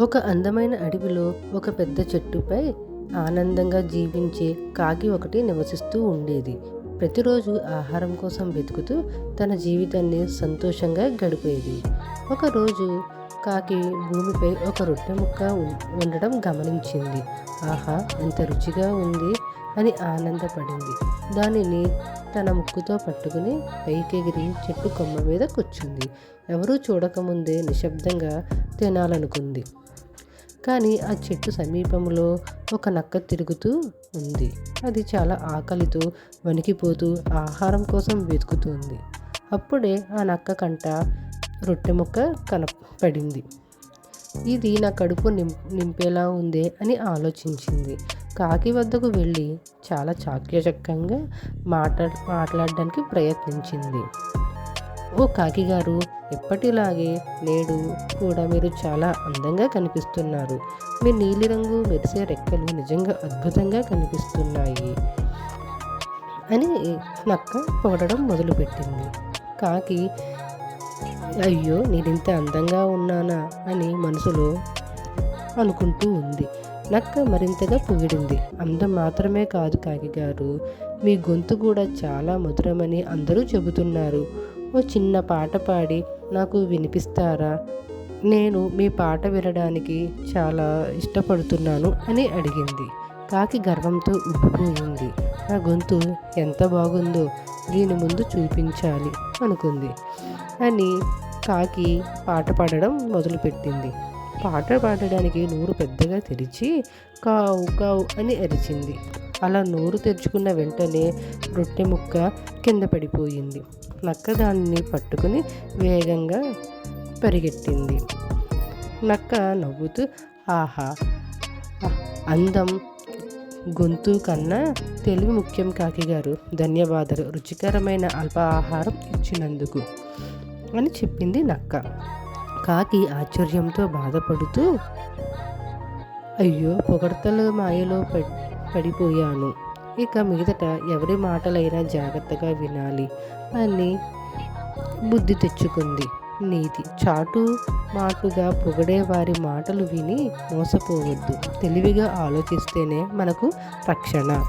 ఒక అందమైన అడవిలో ఒక పెద్ద చెట్టుపై ఆనందంగా జీవించే కాకి ఒకటి నివసిస్తూ ఉండేది. ప్రతిరోజు ఆహారం కోసం వెతుకుతూ తన జీవితాన్ని సంతోషంగా గడిపేది. ఒకరోజు కాకి భూమిపై ఒక రొట్టె ముక్క ఉండడం గమనించింది. ఆహా ఎంత రుచిగా ఉంది అని ఆనందపడింది. దానిని తన ముక్కుతో పట్టుకుని పైకెగిరి చెట్టు కొమ్మ మీద కూర్చుంది. ఎవరూ చూడకముందే నిశ్శబ్దంగా తినాలనుకుంది. కానీ ఆ చెట్టు సమీపంలో ఒక నక్క తిరుగుతూ ఉంది. అది చాలా ఆకలితో వణికిపోతూ ఆహారం కోసం వెతుకుతుంది అప్పుడే ఆ నక్క కంట రొట్టె ముక్క కనపడింది. ఇది నా కడుపు నిం నింపేలా ఉందే అని ఆలోచించింది. కాకి వద్దకు వెళ్ళి చాలా చాక్యచక్యంగా మాట్లా మాట్లాడడానికి ప్రయత్నించింది. ఓ కాకి గారు ఎప్పటిలాగే నేడు కూడా మీరు చాలా అందంగా కనిపిస్తున్నారు. మీ నీలిరంగు మెరిసే రెక్కలు నిజంగా అద్భుతంగా కనిపిస్తున్నాయి అని నక్క పొగడడం మొదలుపెట్టింది. కాకి అయ్యో నేనింత అందంగా ఉన్నానా అని మనసులో అనుకుంటూ ఉంది. నక్క మరింతగా పొగిడింది. అందం మాత్రమే కాదు కాకి గారు మీ గొంతు కూడా చాలా మధురమని అందరూ చెబుతున్నారు. ఓ చిన్న పాట పాడి నాకు వినిపిస్తారా? నేను మీ పాట వినడానికి చాలా ఇష్టపడుతున్నాను అని అడిగింది. కాకి గర్వంతో ఉబ్బిపోయింది నా గొంతు ఎంత బాగుందో దీని ముందు చూపించాలి అనుకుంది అని కాకి పాట పాడడం మొదలుపెట్టింది. పాట పాడడానికి నూరు పెద్దగా తెరిచి కావు కావు అని అరిచింది. అలా నోరు తెరుచుకున్న వెంటనే రొట్టె ముక్క కింద పడిపోయింది. నక్క దానిని పట్టుకుని వేగంగా పరిగెట్టింది నక్క నవ్వుతూ ఆహా అందం గొంతు కన్నా తెలివి ముఖ్యం కాకి గారు. ధన్యవాదాలు. రుచికరమైన అల్పాహారం ఇచ్చినందుకు అని చెప్పింది నక్క. కాకి ఆశ్చర్యంతో బాధపడుతూ అయ్యో పొగడతలు మాయలో పెట్టి పడిపోయాను. ఇక మీదట ఎవరి మాటలైనా జాగ్రత్తగా వినాలి. అని బుద్ధి తెచ్చుకుంది. నీతి చాటు మాటుగా పొగడే వారి మాటలు విని మోసపోవద్దు. తెలివిగా ఆలోచిస్తేనే మనకు రక్షణ.